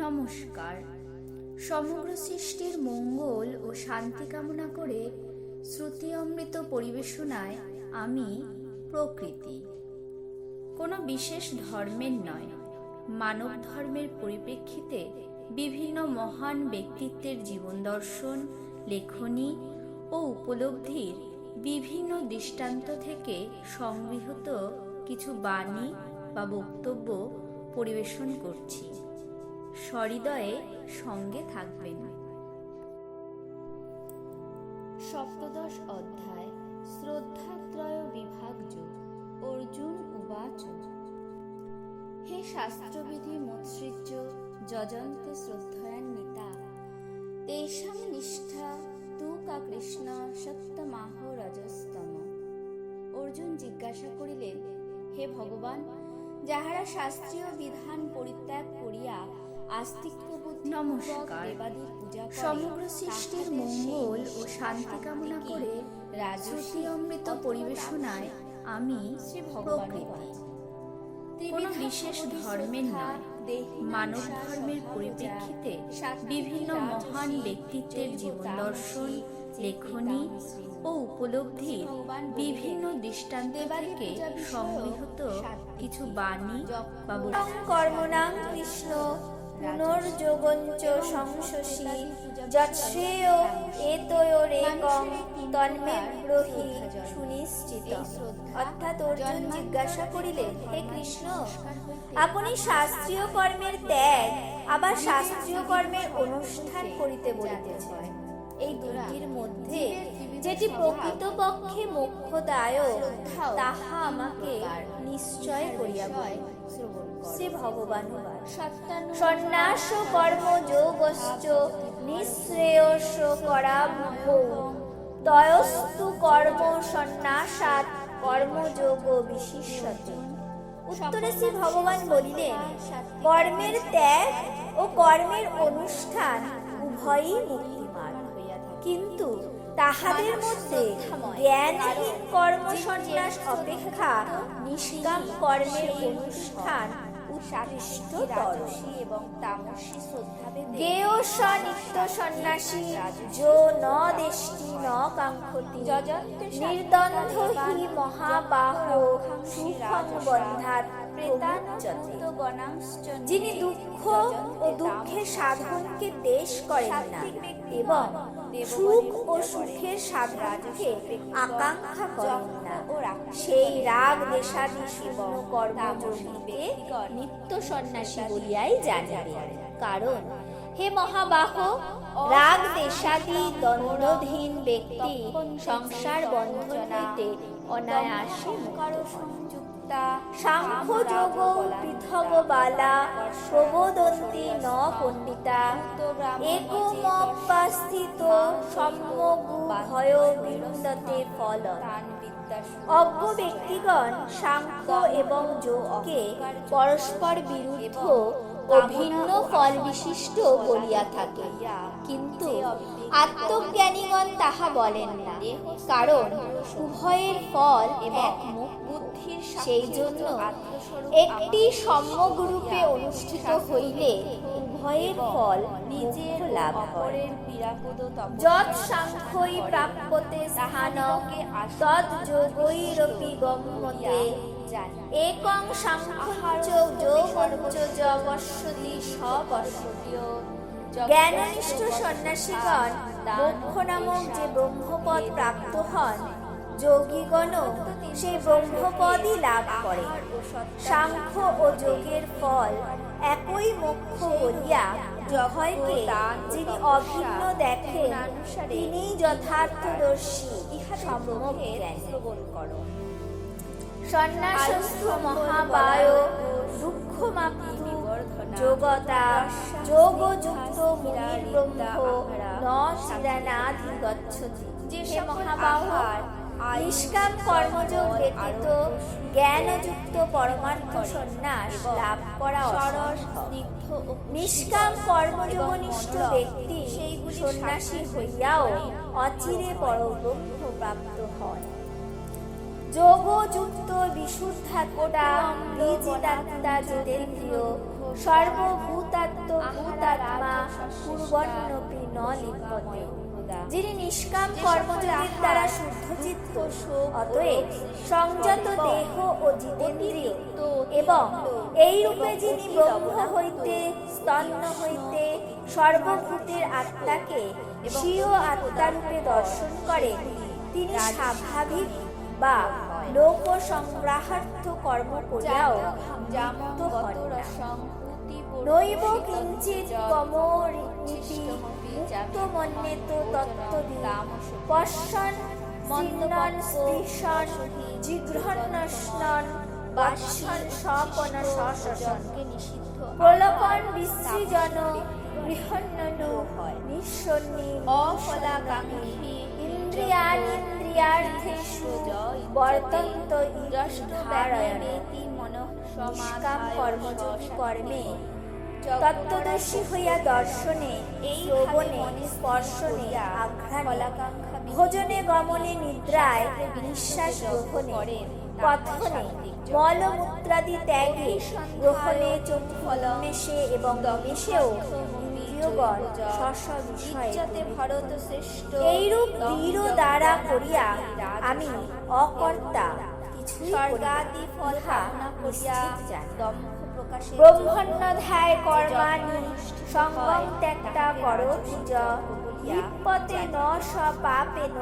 নমস্কার। সমগ্র সৃষ্টির মঙ্গল ও শান্তি কামনা করে শ্রুতি অমৃত পরিবেশনায় আমি প্রকৃতি। কোনো বিশেষ ধর্মের নয়, মানব ধর্মের পরিপ্রেক্ষিতে বিভিন্ন মহান ব্যক্তিত্বের জীবন দর্শন, লেখনী ও উপলব্ধির বিভিন্ন দৃষ্টান্ত থেকে সংগৃহীত কিছু বাণী বা বক্তব্য পরিবেশন করছি। সহৃদয়ে সঙ্গে থাকবেন। সপ্তদশ অধ্যায়, শ্রদ্ধাত্রয় বিভাগ্য অর্জুন উবাচ। হে শাস্ত্রবিধি মুৎসৃজ্য, যজন্তে শ্রদ্ধয়ান্বিতা তেষাং নিষ্ঠা তু কা কৃষ্ণ সত্যমাহ রজস্তম। অর্জুন জিজ্ঞাসা করিলেন, হে ভগবান, যাহারা শাস্ত্রীয় বিধান পরিত্যাগ করিয়া আস্তিক্য নমস্কার। দেবাদির পূজা সমগ্র সৃষ্টির মঙ্গল ও শান্তি কামনা করে রাজসী শ্রুতি অমৃত পরিবেশনায় আমি শ্রী ভগবান প্রকৃতি। কোনো বিশেষ ধর্মের নয় মানব ধর্মের পরিপ্রেক্ষিতে বিভিন্ন মহান ব্যক্তিত্বের জীবন দর্শন লেখনী ও উপলব্ধির বিভিন্ন দৃষ্টান্ত থেকে সংগৃহীত কিছু বাণী বা কর্মণাং কৃষ্ণ। পুনর্যোগঞ্চ সংশসি যৎশ্রেয় এতয়োরেকং তন্মে ব্রহি সুনিশ্চিত। অর্থাৎ অর্জুন জিজ্ঞাসা করিলেন হে কৃষ্ণ, আপনি শাস্ত্রীয় কর্মের ত্যাগ আবার শাস্ত্রীয় কর্মের অনুষ্ঠান করিতে বলিতেছেন। এই দুটির মধ্যে যেটি প্রকৃতপক্ষে মোক্ষদায়ক, তাহা আমাকে নিশ্চয় করিয়া বল। শ্রী ভগবান। সন্ন্যাস কর্ম যোগশ্চ নিঃশ্রেয়স করাভ্য তয়স্তু কর্ম সন্ন্যাসাত কর্মযোগ বিশিষ্যত। উত্তরে শ্রী ভগবান বলিলেন, কর্মের ত্যাগ ও কর্মের অনুষ্ঠান উভয়ই মুক্তিমান। কিন্তু তাহাদের মধ্যে জ্ঞানহীন কর্ম সন্ন্যাস অপেক্ষা নিষ্কাম কর্মের অনুষ্ঠান এবং তামসী নিত্য সন্ন্যাসী যো ন ন কাঙ্ক্ষতি নির্দ্বন্দ্ব হি মহাবাহ সুখং বন্ধাত যিনি দুঃখ ও দুঃখের সাধনকে দেশ করেন না এবং সুখ ও সুখের সাধনকে আকাঙ্ক্ষা করেন না। সেই রাগ দেশাদি শূন্য কর্মযোগীকে নিত্য সন্ন্যাসী বলিয়াই জানিবে। কারণ হে মহাবাহ রাগ দেশাদি দ্বন্দ্বধীন ব্যক্তি সংসার বন্ধন হইতে অনায়াসে মুক্ত সংযুক্তা সাংখ্য যোগ পৃথগ বালা প্রবোদন্তি ন পণ্ডিতা একমপ্যাস্থিত সম্যগু ভয় বিন্দতে ফল অজ্ঞ ব্যক্তিগণ সাংখ্য এবং যোগকে পরস্পর বিরুদ্ধ ও ভিন্ন ফল বিশিষ্ট বলিয়া থাকে। কিন্তু আত্মজ্ঞানীগণ তাহা বলেন না, কারণ উভয়ের ফল মুখ বুদ্ধির সেই জন্য একটি সম্যক রূপে অনুষ্ঠিত হইলে উভয়ের ফল নিজের লাভ করে যৎ সাংখ্যই প্রাপ্যতে একং সাংখ্যঞ্চ যোগঞ্চ যবশ্যতি জ্ঞাননিষ্ঠ সন্ন্যাসীগণ মোক্ষ নামক যে ব্রহ্মপদ প্রাপ্ত হন যোগীগণ সেই ব্রহ্মপদই লাভ করে। সাংখ্য ও যোগের ফল একই মোক্ষ বলিয়া উভয়কে যিনি অভিন্ন দেখেন তিনি যথার্থদর্শী ইহা সম্যক শ্রবণ করো সন্ন্যাসস্থ মহাবায় দুঃখ মাপ্তু যোগতা, যোগযুক্ত মুনির ব্রহ্ম ন চিরানাধি গচ্ছতি যে মহাবাহার নিষ্কাম কর্মযোগ ব্যতীত জ্ঞানযুক্ত পরমার্থ সন্ন্যাস লাভ করা নিষ্কাম কর্মযোগনিষ্ঠ ব্যক্তি সেইগুলি সন্ন্যাসী হইয়াও অচিরে পরব্রহ্ম প্রাপ্ত হয়। যোগযুক্ত বিশুদ্ধাত্মা নিজিদাত্মা জিতেন্দ্রিয় সর্বভূতাত্ম ভূতাত্মা পূর্বণ্যপি ন লিপ্যতে যিনি নিষ্কাম কর্মযোগের দ্বারা শুদ্ধ চিত্ত অতএব সংযত দেহ ও জিতেন্দ্রিয় এবং এই রূপে যিনি ব্রহ্ম হইতে স্তন্য হইতে সর্বভূতের আত্মাকে স্বীয় আত্মারূপে দর্শন করেন তিনি স্বাভাবিক বা লোক সংগ্রাহার্থ কর্ম করিয়াও মুক্ত হন। নৈব কিঞ্চিত কমরিতি মুক্ত মন্যেত তত্ত্বদি পশ্যন মন্দন স্পৃশন জিঘ্রন্ন স্নন বাৎসন স্বপন সশন প্রলোভন বিসৃজন বৃহন্ননু নিঃসন্নি অফলাকাঙ্ক্ষী ইন্দ্রিয়ানিন্দ্রিয়ার্থেষু বর্তন্ত ইরষ্টারায়ণে নিষ্কাম কর্মযোগী কর্মে তত্ত্বদর্শী হইয়া দর্শনে এই শ্রবণে স্পর্শনে আঘ্রাণে ভোজনে গমনে নিদ্রায় নিঃশ্বাস গ্রহণে কথনে মলমূত্রাদি ত্যাগে গ্রহণে চক্ষুলমেশে এবং দমেশেও এইরূপ দৃঢ় দ্বারা করিয়া আমি অকর্তা কিছুই স্বর্গাদি ফল কামনা করিয়া দম্ভ কর্মাণি সঙ্গম ত্যক্তা করো পূজ লিপ্পতে ন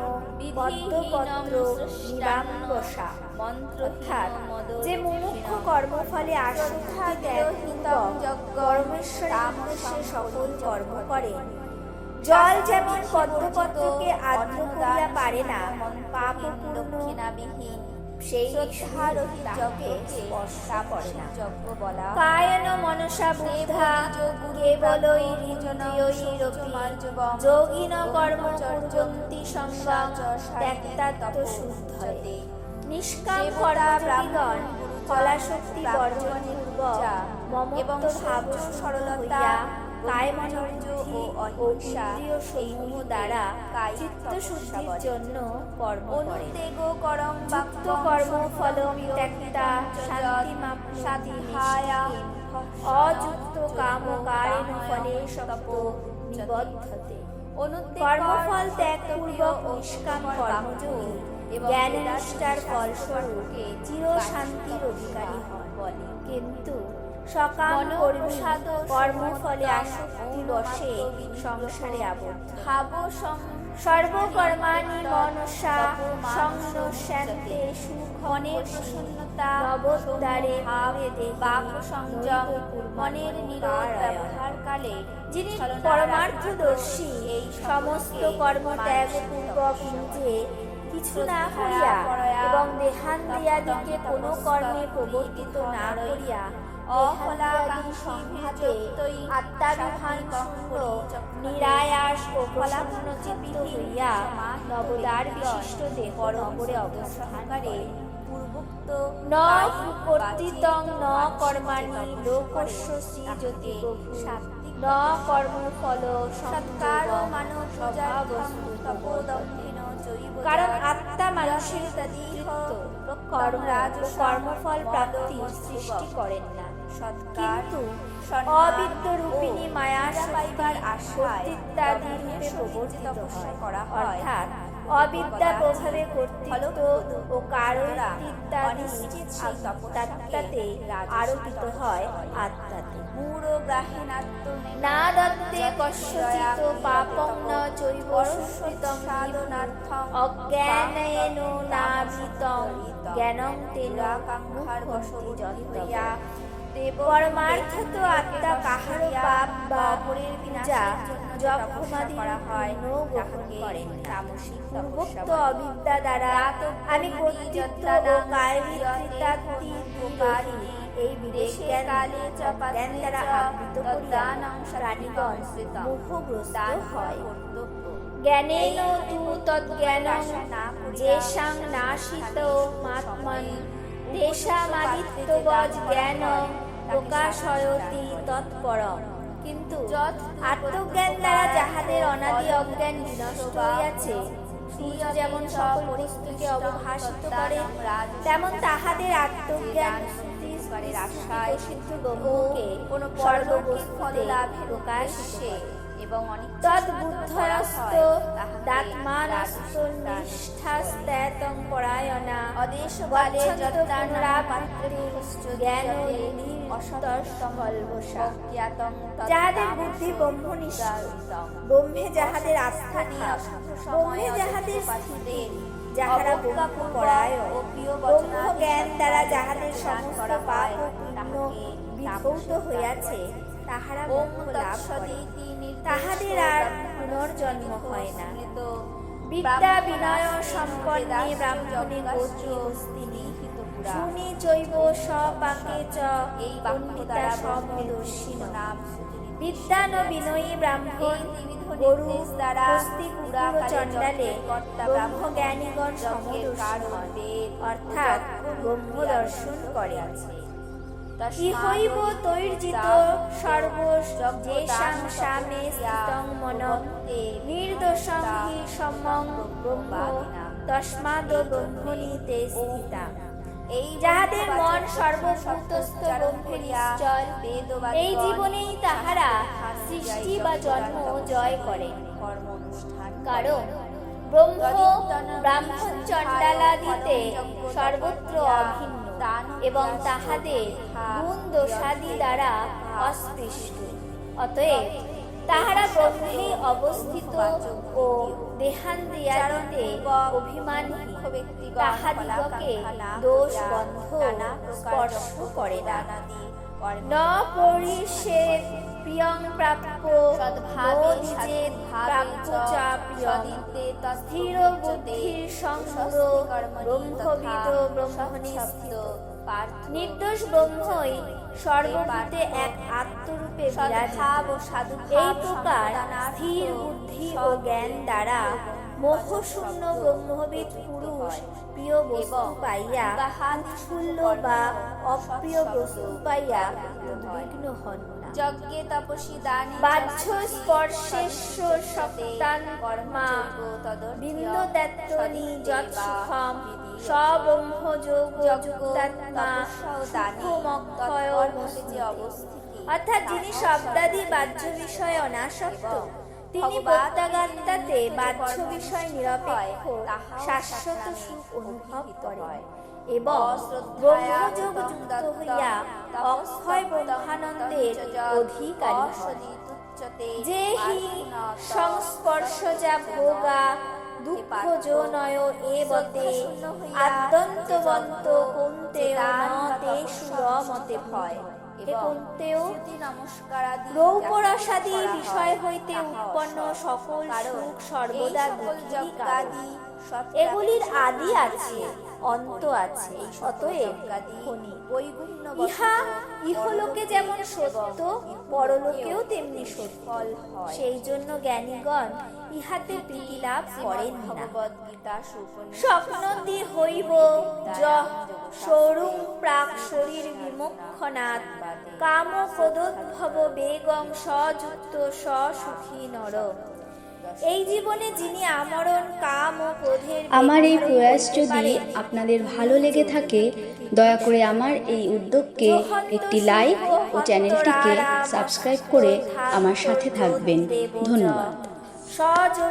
পদ্মপত্র নিরাম্বসা। অর্থাৎ যে মুমুক্ষ কর্মফলে আশ্রদ্ধা ত্যাগহীনতম কর্মেশ্বর উদ্দেশ্যে সকল কর্ম করে। জল যেমন পদ্মপত্রকে আর্দ্র করিয়া পারে না পাপ দক্ষিণাবিহীন। সেই সারোহিতকে স্পর্শা করে না। যজ্ঞ বলা কায়ন মনসা বুদ্ধা ঋজনয়ৈরপি যোগিন কর্ম কুর্বন্তি সঙ্গম ত্যাক্তাত্ম শুদ্ধতে নিষ্কাম কর্মযোগীগণ কলাশক্তি বর্জন পূর্বক মমত্ব ভাব সরলতা কায় মনোজ ও অহিংসা এই দ্বারা চিত্ত শুদ্ধির জন্য কর্ম করম বাক্য কর্ম ফলম ত্যক্তা শান্তি সাধিহায়া। অযুক্ত কাম কারেণ ফলে সপ্ত নিবদ্ধতে। কর্মফল ত্যাগ পূর্বক নিষ্কাম কর্মযোগী জ্ঞান নিষ্ঠার ফলস্বরূপ চির শান্তির অধিকারী হন বলে। কিন্তু সকাম কর্মী কর্মফলে আসক্তি বসে সংসারে আবদ্ধ। ভাব সর্বকর্মাণি মনসা সংনশ্যান্তে সুখনের প্রসন্নতা নবোদ্দারে ভাবেদে বাক সংযম মনের নিরোধ ব্যবহার কালে যিনি পরমার্থদর্শী এই সমস্ত কর্ম ত্যাগ পূর্বক নিজে কিছু না করিয়া এবং দেহান্দিয়াদিকে কোনো কর্মে প্রবর্তিত না করিয়া নিরায়াস ও প্রসন্ন চিত্ত হইয়া নবদার বিশিষ্ট দেহ নগরে অবস্থানকারে পূর্বোক্ত ন কর্তৃতং ন কর্মাণি লোকস্য সৃজতি ন কর্মফল সৎকার মানব কারণ আত্মা মানুষের কর্ম কর্মফল প্রাপ্তি সৃষ্টি করেন না। কিন্তু অবিদ্য রূপিণী মায়া শক্তির কর্তৃত্বাদি রূপে প্রবর্তিত হয়। করা অর্থাৎ অবিদ্যা প্রভাবে কর্তৃত্ব ও কারণ ইত্যাদি আত্মাতে আরোপিত হয় আত্মাতে। না দত্তে কশ্যচিত পাপং ন চৈব সুস্মিতং অজ্ঞানেন নাভিতং জ্ঞানং তেন কাঙ্ক্ষার বসতি যন্ত্রয়া পরমার্থত আত্মা কাহার পাপ বা পরের পূজা জপমাদি করা হয় নো গ্রহণ করেন তামসিক পূর্বোক্ত অবিদ্যা দ্বারা আমি কর্তৃত্ব ও কায়িত্বাত্তি উপকারী এই বিদেশে কালে জ্ঞান দ্বারা আবৃত করিয়া প্রাণীগণ মুখগ্রস্ত হয়। জ্ঞানেন তু তজ্ঞানং যেষাং নাশিত মাত্মন। তেষামাদিত্যবজ জ্ঞান প্রকাশয়তি তৎপর কিন্তু আত্মজ্ঞান দ্বারা যাহাদের অনাদি অজ্ঞান বিনষ্ট হইয়াছে সূর্য যেমন সব পরিস্থিতিকে অবভাসিত করে, তেমন তাহাদের আত্মজ্ঞান প্রকাশিত। এবং অনেক তদ বুদ্ধয়স্ত দাত্মানস্ত নিষ্ঠাস্তেতং পরায়ণা অদেশকালে পুনরাপাত্রে জ্ঞান যাহাদের বুদ্ধি ব্রহ্মনিষ্ঠ ব্রহ্মে যাহাদের আস্থা থাক ব্রহ্মে যাহাদের স্থিতি যাহারা ব্রহ্ম পরায়ণ। ব্রহ্ম জ্ঞান দ্বারা যাহাদের সমস্ত পাপ ও হইয়াছে। তাহারা মোক্ষ লাভ করে তাহাদের আর পুনর্জন্ম হয় না। বিদ্যা বিনয় সম্পন্নে ব্রাহ্মণে গোত্রী শুনি চৈব সপাকে চ এই বাক্য দ্বারা ব্রহ্মদর্শিন নাম বিদ্যান বিনয়ী ব্রাহ্মণ গরু দ্বারা চণ্ডালে ব্রহ্ম জ্ঞানীগণ সমদর্শন অর্থাৎ ব্রহ্ম দর্শন করে এই জীবনেই তাহারা সৃষ্টি বা জন্ম জয় করে। কারণ ব্রহ্ম ব্রাহ্মণ চণ্ডালাদিতে সর্বত্র অভিন্ন। এবং তাহাদের গুণ দোষাদি দ্বারা অস্পৃষ্ট। অতএব তাহারা ব্রহ্মে অবস্থিত ও দেহান্দিয়ারিতে অভিমানী, তাহাদিগকে দোষ বন্ধ স্পর্শ করে না। ন প্রিয়ং প্রাপ্য প্রিয়ং স্থির বুদ্ধির সংগুর ব্রহ্মবিদ ব্রহ্মণি স্থিত নির্দোষ ব্রহ্মই সর্বভূতে এক আত্মরূপে বিরাজিত এই প্রকার স্থির বুদ্ধি ও জ্ঞান দ্বারা মোহশূন্য ব্রহ্মবিদ পুরুষ প্রিয় বস্তু পাইয়া উৎফুল্ল বা অপ্রিয় বস্তু পাইয়া উদ্বিগ্ন হন। যজ্ঞে তপসী দানে বাহ্য স্পর্শে সপ্তান কর্মা ভিন্ন তত্ত্বনি যৎ সুখম সব্রহ্ম যোগ যুক্তাত্মা সুখমক্ষয় যে অবস্থিতি। অর্থাৎ যিনি শব্দাদি বাহ্য বিষয়ে অনাসক্ত তিনি প্রত্যাগাত্মাতে বাহ্য বিষয় নিরপেক্ষ শাশ্বত সুখ অনুভব করেন। এবং ব্রহ্মযোগ যুক্ত হইয়া অক্ষয় ব্রহ্মানন্দের অধিকারী। যে হি সংস্পর্শজা ভোগা দুঃখ যৌনয় এবতে আদ্যন্তবন্ত কুন্তেয় ন তেষু রমতে ভয়। রৌপরসাদি বিষয় হইতে উৎপন্ন সকল সুখ সর্বদা দুঃখেরই এগুলির আদি আছে অন্ত আছে অতএব ইহা ইহলোকে যেমন সত্য পরলোকেও তেমনি সত্য। সেই জন্য জ্ঞানীগণ ইহাতে প্রীতি লাভ করেন না। ভগবদ্গীতা সুপনি স্বপ্নতি হইব যহ সরুং প্রাক শরীর বিমুখনাথ কাম প্রদোদ্ভব বেগং সযুক্ত সসুখী নর। এই জীবনে যিনি আমরণ কাম ও ক্রোধের আমার এই প্রয়াস যদি আপনাদের ভালো লেগে থাকে দয়া করে আমার এই উদ্যোগকে একটি লাইক ও চ্যানেলটিকে সাবস্ক্রাইব করে আমার সাথে থাকবেন। ধন্যবাদ। 啥就